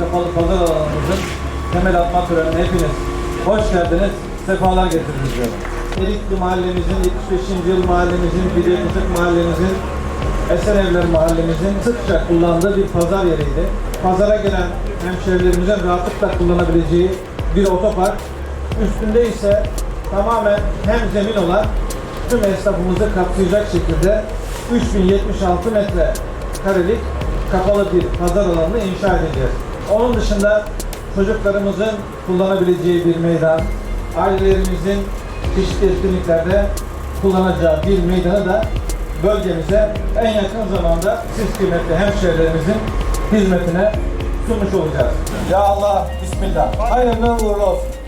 kapalı pazar alanımızın temel atma törenine hepiniz hoş geldiniz, sefalar getirdiniz diyorum. Erikli mahallemizin, 75. yıl mahallemizin, Bilye Kızık mahallemizin, Esenevler mahallemizin sıkça kullandığı bir pazar yeriydi. Pazara gelen hemşehrilerimizin rahatlıkla kullanabileceği bir otopark. Üstünde ise tamamen hem zemin olan tüm esnafımızı kapsayacak şekilde 3076 metre karelik kapalı bir pazar alanını inşa edeceğiz. Onun dışında çocuklarımızın kullanabileceği bir meydan, ailelerimizin çeşitli etkinliklerde kullanacağı bir meydanı da bölgemize en yakın zamanda siz kıymetli hemşehrilerimizin hizmetine sunmuş olacağız. Ya Allah, Bismillah. Hayırlı uğurlu olsun.